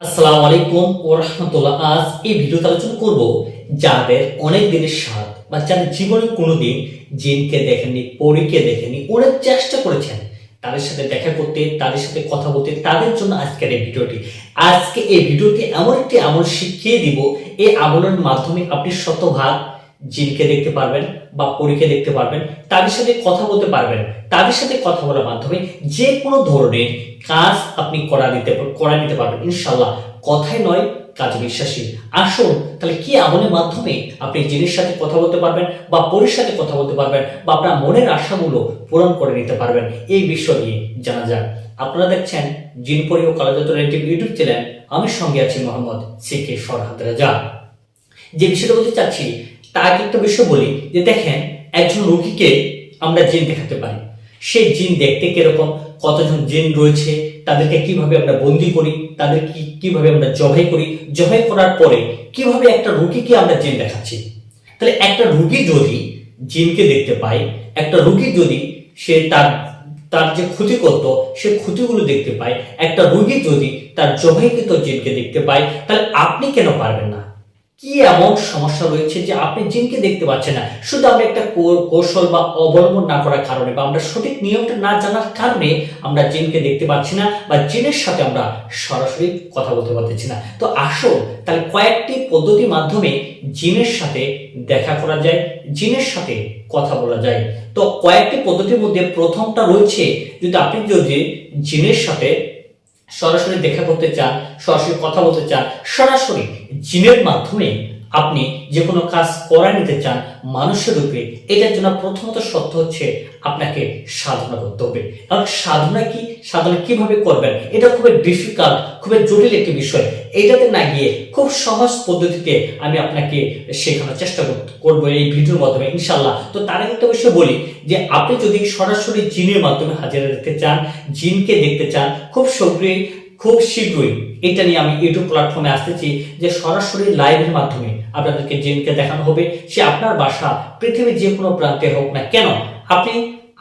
আসসালামু আলাইকুম ও রহমতুল্লাহ। আজ এই ভিডিওতে আলোচনা করব যাদের অনেক দিনের স্বাদ বা যাদের জীবনে কোনোদিন জিনকে দেখেননি, পরীকে দেখেনি অনেক চেষ্টা করেছেন তাদের সাথে দেখা করতে, তাদের সাথে কথা বলতে, তাদের জন্য আজকের এই ভিডিওটি। আজকে এই ভিডিওটি এমন একটি আমল শিখিয়ে দিব। এই আমলের মাধ্যমে আপনি শতভাগ জিনকে দেখতে পারবেন বা পরীকে দেখতে পারবেন, তাদের সাথে কথা বলতে পারবেন। তাদের সাথে কথা বলার মাধ্যমে যে কোনো ধরনের কাজ আপনি করা দিতে, করা নিতে পারবেন। ইনশাল্লাহ কথায় নয়, কাজে বিশ্বাসী। আসুন, তাহলে কি আমলের মাধ্যমে আপনি জিনের সাথে কথা বলতে পারবেন বা পরির সাথে কথা বলতে পারবেন বা আপনার মনের আশাগুলো পূরণ করে নিতে পারবেন? এই বিষয় নিয়ে জানা যাক। আপনারা দেখছেন জিন পরি ও কালাজাত ইউটিউব চ্যানেল। আমি সঙ্গে আছি মোহাম্মদ সিকে ফরহাদ রাজা। যে বিষয়টা বলতে চাচ্ছি তার আগে একটা বিষয় বলি, যে দেখেন, একজন রোগীকে আমরা জিন দেখাতে পারি। সেই জিন দেখতে কীরকম, কতজন জিন রয়েছে, তাদেরকে কীভাবে আমরা বন্দি করি, তাদের কি, কীভাবে আমরা জবাই করি, জবাই করার পরে কীভাবে একটা রোগীকে আমরা জিন দেখাচ্ছি? তাহলে একটা রোগী যদি জিনকে দেখতে পায়, একটা রোগী যদি সে তার তার যে ক্ষতি করত সে ক্ষতিগুলো দেখতে পায়, একটা রোগী যদি তার জবাইকৃত জিনকে দেখতে পায়, তাহলে আপনি কেন পারবেন না? কি এমন সমস্যা রয়েছে যে আপনি জিনকে দেখতে পাচ্ছেন না? শুধু আমরা একটা কৌশল বা অবলম্বন না করার কারণে বা আমরা সঠিক নিয়মটা না জানার কারণে আমরা জিনকে দেখতে পাচ্ছি না বা জিনের সাথে আমরা সরাসরি কথা বলতে পারতেছি না। তো আসো তাহলে কয়েকটি পদ্ধতির মাধ্যমে জিনের সাথে দেখা করা যায়, জিনের সাথে কথা বলা যায়। তো কয়েকটি পদ্ধতির মধ্যে প্রথমটা রয়েছে, যদি আপনি যদি জিনের সাথে সরাসরি দেখা করতে চান সরাসরি কথা বলতে চান সরাসরি জিনের মাধ্যমে আপনি যে কোনো কাজ করা নিতে চান মানুষের রূপে, এটার জন্য প্রথমত সত্য হচ্ছে আপনাকে সাধনা করতে হবে। এবং সাধনা কি? সাধনা কীভাবে করবেন? এটা খুবই ডিফিকাল্ট খুবই জটিল একটি বিষয়। এটাতে না গিয়ে খুব সহজ পদ্ধতিতে আমি আপনাকে শেখানোর চেষ্টা কর- করব এই ভিডিওর মাধ্যমে ইনশাল্লাহ তো তার আগে বিষয় বলি, যে আপনি যদি সরাসরি জিনের মাধ্যমে হাজিরা দেখতে চান, জিনকে দেখতে চান, খুব শীঘ্রই খুব শীঘ্রই এটা নিয়ে আমি ইউটিউব প্ল্যাটফর্মে আসতেছি যে সরাসরি লাইভের মাধ্যমে আপনাদেরকে জিনকে দেখানো হবে। সে আপনার বাসা, পৃথিবীর যে কোনো প্রান্তে হোক না কেন, আপনি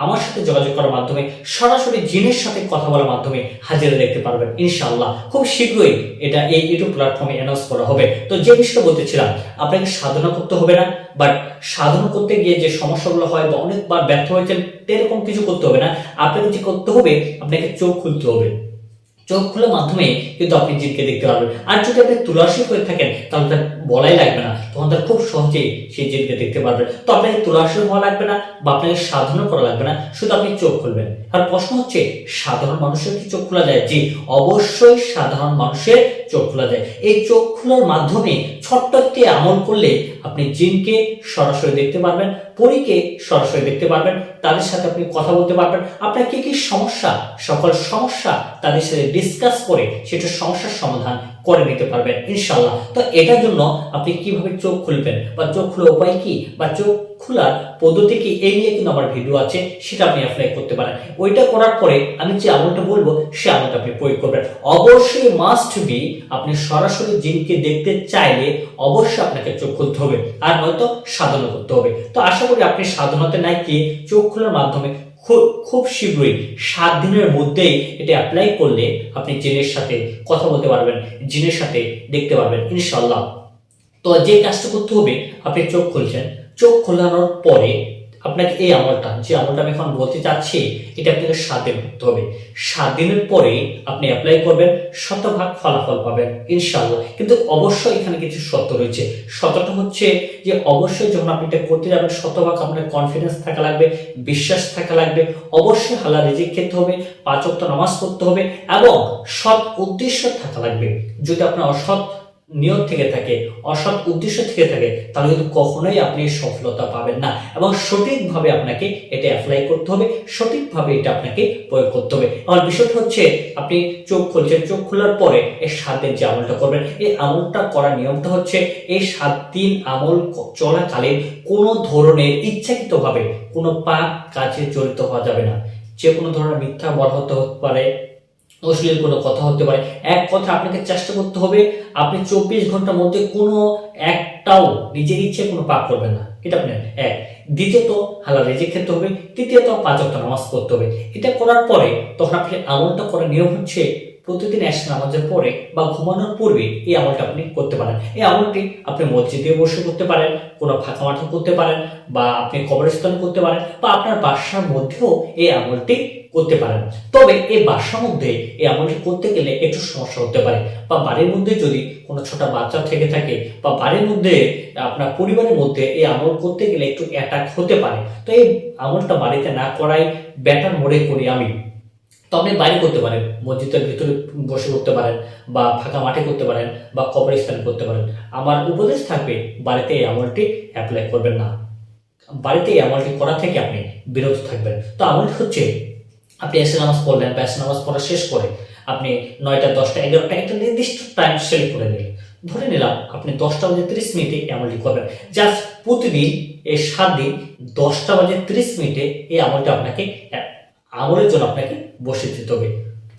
আমার সাথে যোগাযোগ করার মাধ্যমে, সরাসরি জিনের সাথে কথা বলার মাধ্যমে হাজিরা দেখতে পারবেন, ইনশাআল্লাহ। খুব শীঘ্রই এটা এই ইউটিউব প্ল্যাটফর্মে অ্যানাউন্স করা হবে। তো যে বিষয়টা বলতেছিলাম, আপনাকে সাধনা করতে হবে না বাট সাধনা করতে গিয়ে যে সমস্যাগুলো হয় বা অনেকবার ব্যর্থ হয়েছেন এরকম কিছু করতে হবে না। আপনাকে যে করতে হবে, আপনাকে চোখ খুলতে হবে। চোখ খোলার মাধ্যমে কিন্তু আপনি জিনকে দেখতে পারবেন। আর যদি আপনি তুলাসী হয়ে থাকেন, তাহলে তার বলাই লাগবে না। তখন তার খুব সহজেই সেই জিনকে দেখতে পারবেন তো আপনাকে তুলাসী হওয়া লাগবে না বা আপনাকে সাধনা করা লাগবে না, শুধু আপনি চোখ খুলবেন। আর প্রশ্ন হচ্ছে, সাধারণ মানুষের কি চোখ খোলা যায়? জি, অবশ্যই সাধারণ মানুষের চোখ খোলা যায়। এই চোখ খোলার মাধ্যমে ছোট্ট একটি আমল করলে আপনি জিনকে সরাসরি দেখতে পারবেন, পরীকে সরাসরি দেখতে পারবেন, তাদের সাথে আপনি কথা বলতে পারবেন। আপনার কি কি সমস্যা, সকল সমস্যা তাদের সাথে ডিসকাস করে সেটা সমস্যার সমাধান করে নিতে পারবেন ইনশাল্লাহ তো এটার জন্য আপনি কীভাবে চোখ খুলবেন বা চোখ খোলার উপায় কি? বা চোখ খোলার পদ্ধতি কি এই নিয়ে কিন্তু আমার ভিডিও আছে, সেটা আপনি অ্যাপ্লাই করতে পারেন। ওইটা করার পরে আমি যে আমলটা বলব, সে আমলটা আপনি প্রয়োগ করবেন। অবশ্যই মাস্ট বি আপনি সরাসরি জিনকে দেখতে চাইলে অবশ্যই আপনাকে চোখ খুলতে হবে, আর নয়তো সাধনা করতে হবে। তো আশা করি আপনি সাধনাতে নাই কি, চোখ খোলার মাধ্যমে খুব খুব শীঘ্রই সাত দিনের মধ্যেই এটা অ্যাপ্লাই করলে আপনি জিনের সাথে কথা বলতে পারবেন, জিনের সাথে দেখতে পারবেন ইনশাল্লাহ তো যে কাজটা করতে হবে, আপনি চোখ খুলছেন চোখ খোলানোর পরে আপনাকে এই আমলটা, যে আমলটা আমি এখন বলতে চাচ্ছি, এটা আপনাকে সাত দিন করতে হবে। সাত দিনের পরে আপনি অ্যাপ্লাই করবেন, শতভাগ ফলাফল পাবেন ইনশাল্লাহ কিন্তু অবশ্যই এখানে কিছু শর্ত রয়েছে। শর্তটা হচ্ছে যে অবশ্যই যখন আপনি এটা করতে যাবেন, শতভাগ আপনার কনফিডেন্স থাকা লাগবে, বিশ্বাস থাকা লাগবে। অবশ্যই হালা রিজিক খেতে হবে, পাঁচ ওয়াক্ত নামাজ পড়তে হবে এবং সৎ উদ্দেশ্য থাকা লাগবে। যদি আপনার অসৎ নিয়ত থেকে থাকে, অসৎ উদ্দেশ্য থেকে থাকে, তাহলে কিন্তু কখনোই আপনি সফলতা পাবেন না। এবং সঠিকভাবে আপনাকে এটা অ্যাপ্লাই করতে হবে, সঠিকভাবে এটা আপনাকে প্রয়োগ করতে হবে। আমার বিষয়টা হচ্ছে, আপনি চোখ খুলছেন, চোখ খোলার পরে এই সাত দিন যে আমলটা করবেন, এই আমলটা করার নিয়মটা হচ্ছে, এই সাত দিন আমল চলাকালীন কোনো ধরনের ইচ্ছাকৃতভাবে কোনো পাপ কাজে জড়িত হওয়া যাবে না। যে কোনো ধরনের মিথ্যা বলা হতে পারে অশ্লীল কোনো কথা হতে পারে। এক কথা আপনাকে চেষ্টা করতে হবে, আপনি চব্বিশ ঘণ্টার মধ্যে কোনো একটাও নিজের ইচ্ছে কোনো পাপ করবেন না। এটা আপনি এক। দ্বিতীয়ত হালাল রেজে খেতে হবে, তৃতীয়ত পাঁচক নামাজ করতে হবে। এটা করার পরে তখন আপনি আমলটা করার নিয়ম হচ্ছে প্রতিদিন এসে নামাজের পরে বা ঘুমানোর পূর্বে এই আমলটা আপনি করতে পারেন। এই আমলটি আপনি মসজিদে বসে করতে পারেন, কোনো ফাঁকা মাঠে করতে পারেন বা আপনি কবরস্থানে করতে পারেন বা আপনার বাসার মধ্যেও এই আমলটি করতে পারেন। তবে এই বাসার মধ্যে এই আমলটি করতে গেলে একটু সমস্যা হতে পারে বা বাড়ির মধ্যে যদি কোনো ছোট বাচ্চা থেকে থাকে বা বাড়ির মধ্যে আপনার পরিবারের মধ্যে এই আমল করতে গেলে একটু অ্যাটাক হতে পারে। তো এই আমলটা বাড়িতে না করাই ব্যাটার মনে করি আমি। তো আপনি বাইরে করতে পারেন, মসজিদের ভিতরে বসে করতে পারেন, বা ফাঁকা মাঠে করতে পারেন, বা কবরস্থান করতে পারেন। আমার উপদেশ থাকবে, বাড়িতে এই আমলটি অ্যাপ্লাই করবেন না। বাড়িতে এই আমলটি করা থেকে আপনি বিরত থাকবেন। তো আমলটি হচ্ছে, আপনি এসে নামাজ পড়লেন, বা এসে নামাজ পড়া শেষ করে আপনি নয়টা, দশটা, এগারোটা একটা নির্দিষ্ট টাইম সিলেক্ট করে নিলেন। ধরে নিলাম, আপনি দশটা বাজে ত্রিশ মিনিটে আমলটি করবেন। জাস্ট প্রতিদিন এই সাত দিন দশটা বাজে ত্রিশ মিনিটে এই আমলটা আপনাকে, আমলের জন্য আপনাকে বসে যেতে হবে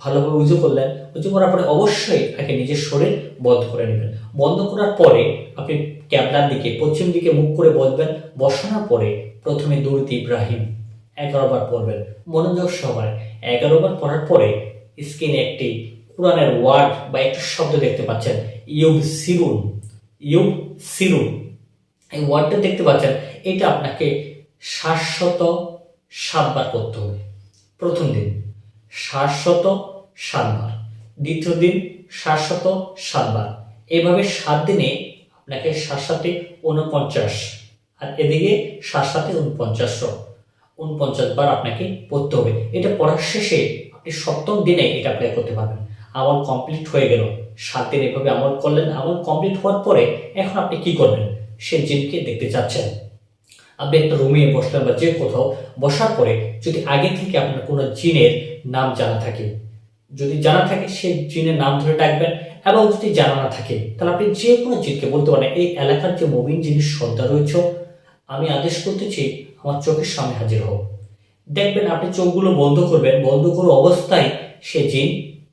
ভালোভাবে উজু করলেন। উজু করার পরে অবশ্যই আগে নিজের শরীর বন্ধ করে নেবেন। বন্ধ করার পরে আপনি ক্যাবলার দিকে, পশ্চিম দিকে মুখ করে বসবেন। বসানোর পরে প্রথমে দুরুদ ইব্রাহিম এগারো বার পড়বেন। মনোযোগ সহকারে এগারো বার পড়ার পরে স্ক্রিনে একটি কোরআনের ওয়ার্ড বা একটি শব্দ দেখতে পাচ্ছেন। ইউব সিরুন ইউব সিরুন। এই ওয়ার্ডটা দেখতে পাচ্ছেন, এটা আপনাকে সাতশত সাতবার করতে হবে। প্রথম দিন। সাতশত সাতবার। দ্বিতীয় দিন সাতশত সাতবার। এভাবে সাত দিনে আপনাকে সাত উনপঞ্চাশ আর এদিকে সাত সাথে উনপঞ্চাশশো উনপঞ্চাশ বার আপনাকে পড়তে হবে। এটা পড়ার শেষে আপনি সপ্তম দিনে এটা অ্যাপ্লাই করতে পারবেন। আমল কমপ্লিট হয়ে গেল। সাত দিন এভাবে আমল করলেন। আমল কমপ্লিট হওয়ার পরে এখন আপনি কি করবেন? সে জিনকে দেখতে চাচ্ছেন। আপনি একটা রুমে বসলেন বা যে কোথাও বসার পরে যদি আগে থেকে আপনার কোনো জিনের নাম জানা থাকে, যদি জানা থাকে সে জিনের নাম ধরে ডাকবেন এবং যদি জানা না থাকে, তাহলে আপনি যে কোনো জিনকে বলতে পারেন, এই এলাকার যে মবিন জিনিস সর্দার রয়েছে, আমি আদেশ করতেছি, আমার চোখের সামনে হাজির হোক দেখবেন আপনি চোখগুলো বন্ধ করবেন, বন্ধ করে অবস্থায় সে জিন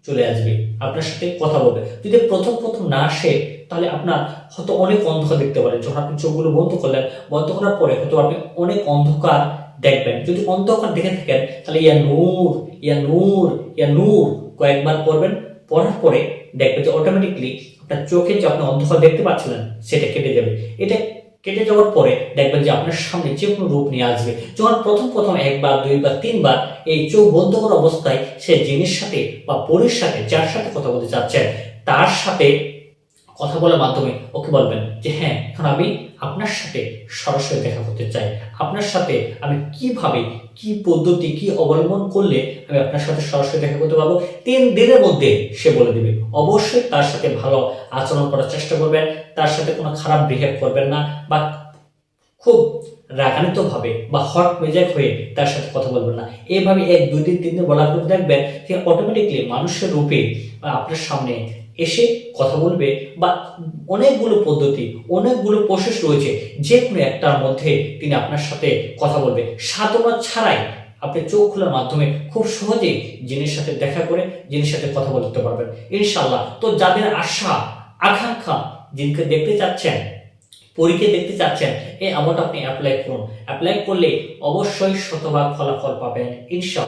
চলে আসবে, আপনার সাথে কথা বলবে। যদি প্রথম প্রথম না আসে তাহলে আপনার হয়তো অনেক অন্ধকার দেখতে পারেন। যখন আপনি চোখগুলো বন্ধ করলেন, বন্ধ করার পরে হয়তো আপনি অনেক অন্ধকার দেখবেন। যদি অন্ধকার দেখে থাকেন, তাহলে ইয়া নূর ইয়া নূর ইয়া নূর কয়েকবার পড়বেন। পড়ার পরে দেখবেন যে অটোমেটিকলি আপনার চোখে যে আপনি অন্ধকার দেখতে পাচ্ছিলেন, সেটা কেটে যাবে। এটা কেটে যাওয়ার পরে দেখবেন যে আপনার সামনে যে কোনো রূপ নিয়ে আসবে। যখন প্রথম প্রথম একবার, দুইবার, তিনবার এই চোখ বন্ধ করা অবস্থায় সে জিনিস সাথে বা পরির সাথে, যার সাথে কথা বলতে চাচ্ছেন, তার সাথে কথা বলার মাধ্যমে ওকে বলবেন যে হ্যাঁ এখন আমি আপনার সাথে সরাসরি দেখা করতে চাই। আপনার সাথে আমি কীভাবে, কি পদ্ধতি, কি অবলম্বন করলে আমি আপনার সাথে সরাসরি দেখা করতে পারব? তিন দিনের মধ্যে সে বলে দেবে। অবশ্যই তার সাথে ভালো আচরণ করার চেষ্টা করবেন, তার সাথে কোনো খারাপ বিহেভ করবেন না বা খুব রাগান্বিত ভাবে বা হট মেজাজ হয়ে তার সাথে কথা বলবেন না। এইভাবে এক, দুই দিন, তিন দিন বলার পর দেখবেন যে অটোমেটিকলি মানুষের রূপে আপনার সামনে এসে কথা বলবে বা অনেকগুলো পদ্ধতি, অনেকগুলো প্রসেস রয়েছে যে কোনো একটার মধ্যে তিনি আপনার সাথে কথা বলবে। সাধনা ছাড়াই আপনি চোখ খোলার মাধ্যমে খুব সহজেই জিনের সাথে দেখা করে জিনের সাথে কথা বলতে পারবেন। ইনশাল্লাহ তো যাদের আশা, আকাঙ্ক্ষা জিনকে দেখতে চাচ্ছেন পরীক্ষা দেখতে চাচ্ছেন, এই আমলটা আপনি অ্যাপ্লাই করুন। অ্যাপ্লাই করলে অবশ্যই শতভাগ ফলাফল পাবেন। ইনশাল্লাহ